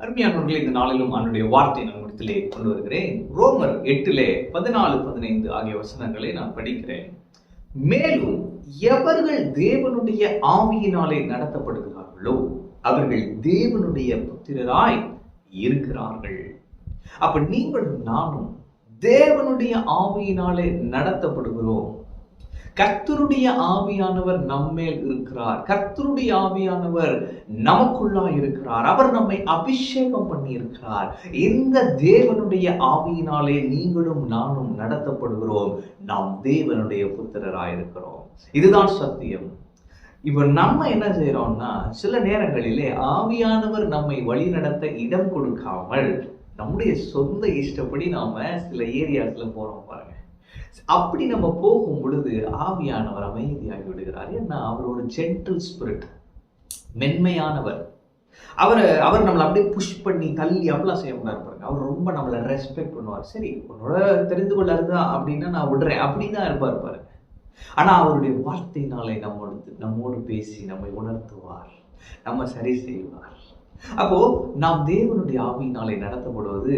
அருமையானவர்களே இந்த நாளிலும் அவனுடைய வார்த்தை நம்மிடத்திலே கொண்டு வருகிறேன். ரோமர் எட்டிலே பதினாலு பதினைந்து ஆகிய வசனங்களை நான் படிக்கிறேன். மேலும் எவர்கள் தேவனுடைய ஆவியினாலே நடத்தப்படுகிறார்களோ அவர்கள் தேவனுடைய புத்திரராய் இருக்கிறார்கள். அப்ப நீங்களும் நானும் தேவனுடைய ஆவியினாலே நடத்தப்படுகிறோம். கர்த்தருடைய ஆவியானவர் நம்மேல் இருக்கிறார். கர்த்தருடைய ஆவியானவர் நமக்குள்ளா இருக்கிறார். அவர் நம்மை அபிஷேகம் பண்ணி இருக்கிறார் இந்த தேவனுடைய ஆவியினாலே நீங்களும் நானும் நடத்தப்படுகிறோம். நாம் தேவனுடைய புத்திரராயிருக்கிறோம். இதுதான் சத்தியம். இப்ப நம்ம என்ன செய்யறோம்னா சில நேரங்களிலே ஆவியானவர் நம்மை வழிநடத்த இடம் கொடுக்காமல் நம்முடைய சொந்த இஷ்டப்படி நாம சில ஏரியாஸ்ல போறோம் பாருங்க. அப்படி நம்ம போகும் பொழுது ஆவியானவர் அமைதியாகி விடுகிறார். ஏன்னா அவரோட ஜென்டல் ஜென்டில் ஸ்பிரிட் மென்மையானவர். அவரை அவர் நம்மளை அப்படியே புஷ் பண்ணி தள்ளி அப்படிலாம் செய்ய முடியாது பாருங்க. அவர் ரொம்ப நம்மளை ரெஸ்பெக்ட் பண்ணுவார். சரி உன்னோட தெரிந்து கொள்ளாருதா அப்படின்னா நான் விடுறேன். அப்படி தான் இருப்பார் பாருங்க. ஆனா அவருடைய வார்த்தையினாலே நம்மோடு நம்மோடு பேசி நம்மை உணர்த்துவார். நம்ம சரி செய்வார். அப்போ நாம் தேவனுடைய ஆவியினாலே நடத்தப்படுவது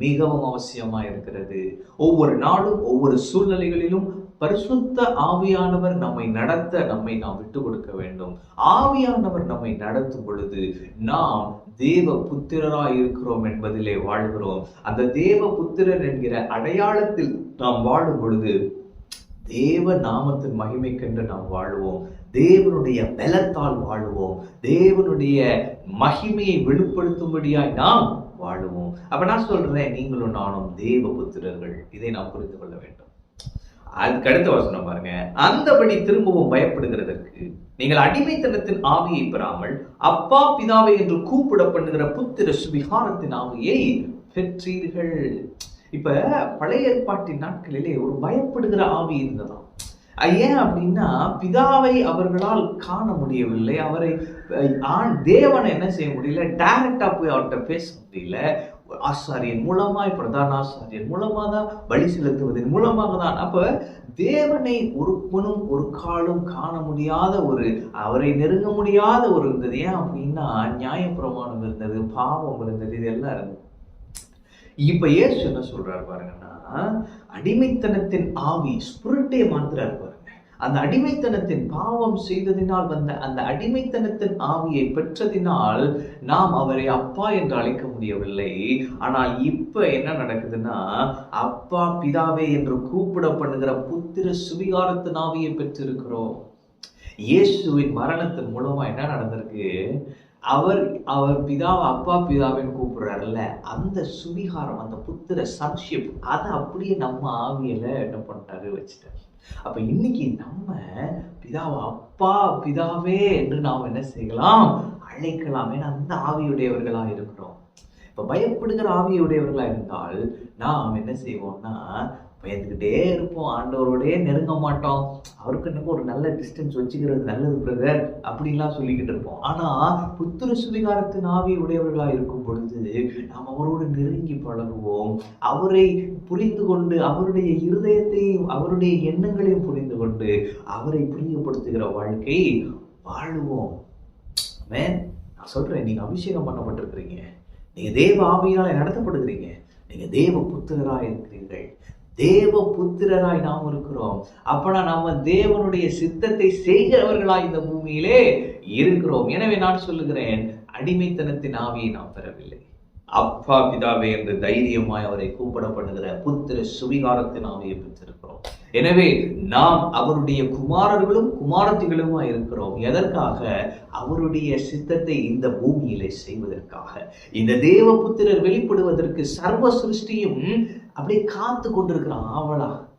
மிகவும் அவசியமா இருக்கிறது ஒவ்வொரு நாளும் ஒவ்வொரு சூழ்நிலைகளிலும் பரிசுத்த ஆவியானவர் நம்மை நடத்த நம்மை நாம் விட்டு கொடுக்க வேண்டும். ஆவியானவர் நம்மை நடத்தும் பொழுது நாம் தேவ புத்திரராய் இருக்கிறோம் என்பதிலே வாழ்கிறோம். அந்த தேவ புத்திரர் என்கிற அடையாளத்தில் நாம் வாழும் பொழுது தேவ நாமத்தின் மகிமைக்கென்று நாம் வாழுவோம். தேவனுடைய பலத்தால் வாழுவோம். தேவனுடைய மகிமையை வெளிப்படுத்தும்படியாய் நாம் வாழுவோம். அப்போ நான் சொல்கிறேன் நீங்களும் நானும் தேவ புத்திரர்கள் இதை நாம் புரிந்து கொள்ள வேண்டும். அதுக்கு அடுத்த வசனம் பாருங்க. அந்தபடி திரும்பவும் பயப்படுகிறதற்கு நீங்கள் அடிமைத்தனத்தின் ஆவியை பெறாமல் அப்பா பிதாவை என்று கூப்பிட பண்ணுகிற புத்திர சுவிகாரத்தின் ஆவியை பெற்றீர்கள். இப்ப பழைய ஏற்பாட்டின் நாட்களிலே ஒரு பயப்படுகிற ஆவி இருந்ததாம். ஏன் அப்படின்னா பிதாவை அவர்களால் காண முடியவில்லை. அவரை ஆண் தேவனை என்ன செய்ய முடியல? டைரக்டாக போய் அவர்கிட்ட பேச முடியல. ஆசாரியன் மூலமாய் பிரதான ஆசாரியன் மூலமாக தான் வழி செலுத்துவதன் மூலமாக தான். அப்போ தேவனை ஒருவனும் ஒரு காலும் காண முடியாத ஒரு அவரை நெருங்க முடியாத ஒரு இருந்தது. ஏன் அப்படின்னா நியாயப்பிரமாணம் இருந்தது பாவம் இருந்தது இதெல்லாம் இருந்தது. இப்ப ஏசு என்ன சொல்றாரு பாருங்கன்னா அடிமைத்தனத்தின் ஆவி ஸ்புருட்டே மாத்துறாரு பாருங்க. அந்த அடிமைத்தனத்தின் பாவம் செய்ததினால் வந்த அந்த அடிமைத்தனத்தின் ஆவியை பெற்றதினால் நாம் அவரை அப்பா என்று அழைக்க முடியவில்லை. ஆனால் இப்ப என்ன நடக்குதுன்னா அப்பா பிதாவே என்று கூப்பிட பண்ணுகிற புத்திர சுவிகாரத்தின் ஆவியை பெற்றிருக்கிறோம். இயேசுவின் மரணத்தின் மூலமா என்ன நடந்திருக்கு? அவர் அவர் பிதாவை அப்பா பிதாவின்னு கூப்பிடுறாருல்ல அந்த சுவிகாரம் அந்த புத்திர சன்ஷிப் அதை அப்படியே நம்ம ஆவியில என்ன பண்ணிட்டாரு வச்சுட்டாரு. அப்ப இன்னைக்கு நம்ம பிதாவை அப்பா பிதாவே என்று நாம் என்ன செய்யலாம்? அழைக்கலாம். ஏன்னா அந்த ஆவியுடையவர்களா இருக்கிறோம். இப்ப பயப்படுகிற ஆவியுடையவர்களா இருந்தால் நாம் என்ன செய்வோம்னா பயந்துக்கிட்டே இருப்போம். ஆண்டவரோடே நெருங்க மாட்டோம். அவருக்கு இன்னும் ஒரு நல்ல டிஸ்டன்ஸ் வச்சுக்கிறது நல்லது பிரதர் அப்படின்லாம் சொல்லிக்கிட்டு இருப்போம். ஆனா புத்திர சுவிகாரத்தின் ஆவி உடையவர்களா இருக்கும் பொழுது நாம் அவரோடு நெருங்கி பழகுவோம். அவரை புரிந்து கொண்டு அவருடைய இருதயத்தையும் அவருடைய எண்ணங்களையும் புரிந்து கொண்டு அவரை புரியப்படுத்துகிற வாழ்க்கை வாழுவோம். மேன் நான் சொல்றேன் நீங்க அபிஷேகம் பண்ணப்பட்டிருக்கிறீங்க. நீங்க தேவ ஆவியால நடத்தப்படுகிறீங்க. நீங்க தேவ புத்திரராக இருக்கிறீர்கள். தேவ புத்திரராய் நாம் இருக்கிறோம். அப்பனா நம்ம தேவனுடைய சித்தத்தை செய்கிறவர்களாய் இந்த பூமியிலே இருக்கிறோம். எனவே நான் சொல்லுகிறேன் அடிமைத்தனத்தின் ஆவியை நாம் பெறவில்லை. அப்பா பிதாவே என்று தைரியமாய் அவரை கூப்பிடப்படுகிற புத்திர சுவிகாரத்தின் ஆவியை பெற்றிருக்கிறோம். எனவே நாம் அவருடைய குமாரர்களும் குமாரத்திகளுமா இருக்கிறோம். எதற்காக? அவருடைய சித்தத்தை இந்த பூமியிலே செய்வதற்காக. இந்த தேவ புத்திரர் வெளிப்படுவதற்கு சர்வ சிருஷ்டியும் அப்படியே காத்து கொண்டிருக்கிறான். ஆவலா.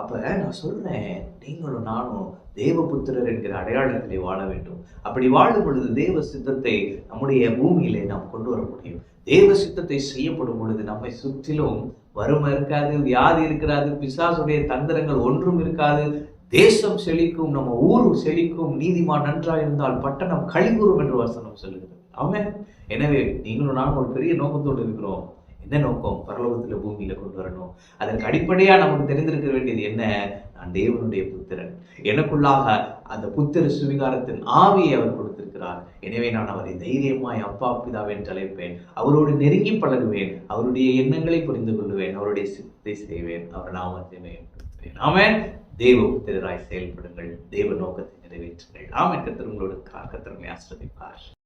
அப்ப நான் சொல்றேன் நீங்களும் நானும் தேவபுத்திரர் என்கிற அடையாளத்திலே வாழ வேண்டும். அப்படி வாழும் பொழுது தேவ சித்தத்தை நம்முடைய பூமியிலே நாம் கொண்டு வர முடியும். தேவ சித்தத்தை செய்யப்படும் பொழுது நம்மை சுற்றிலும் வறுமை இருக்காது வியாதி இருக்காது பிசாசுடைய தந்திரங்கள் ஒன்றும் இருக்காது. தேசம் செழிக்கும் நம்ம ஊர் செழிக்கும் நீதிமான் நன்றாக இருந்தால் பட்டணம் கழிவுறும் என்று வசனம் சொல்லுகிறது. ஆமே எனவே நீங்களும் நானும் ஒரு பெரிய நோக்கத்தோடு இருக்கிறோம். என்ன நோக்கம்? பரலோகத்தில் பூமியில கொண்டு வரணும். அதற்கு அடிப்படையாக நமக்கு தெரிந்திருக்க வேண்டியது என்ன? நான் தேவனுடைய புத்திரன். எனக்குள்ளாக அந்த புத்திர சுவிகாரத்தின் ஆவியை அவர் கொடுத்திருக்கிறார். எனவே நான் அவரை தைரியமாய் அப்பா பிதாவே என்று அழைப்பேன். அவரோடு நெருங்கி பழகுவேன். அவருடைய எண்ணங்களை புரிந்து கொள்வேன். அவருடைய சித்தை செய்வேன். அவர் நாமத்தை மேம்படுத்துவேன். ஆமென். தேவ புத்திரராய் செயல்படுங்கள். தேவ நோக்கத்தை நிறைவேற்றுங்கள். ஆமென். கத்திரங்களோடு கத்திரங்களை ஆசிரதிப்பார்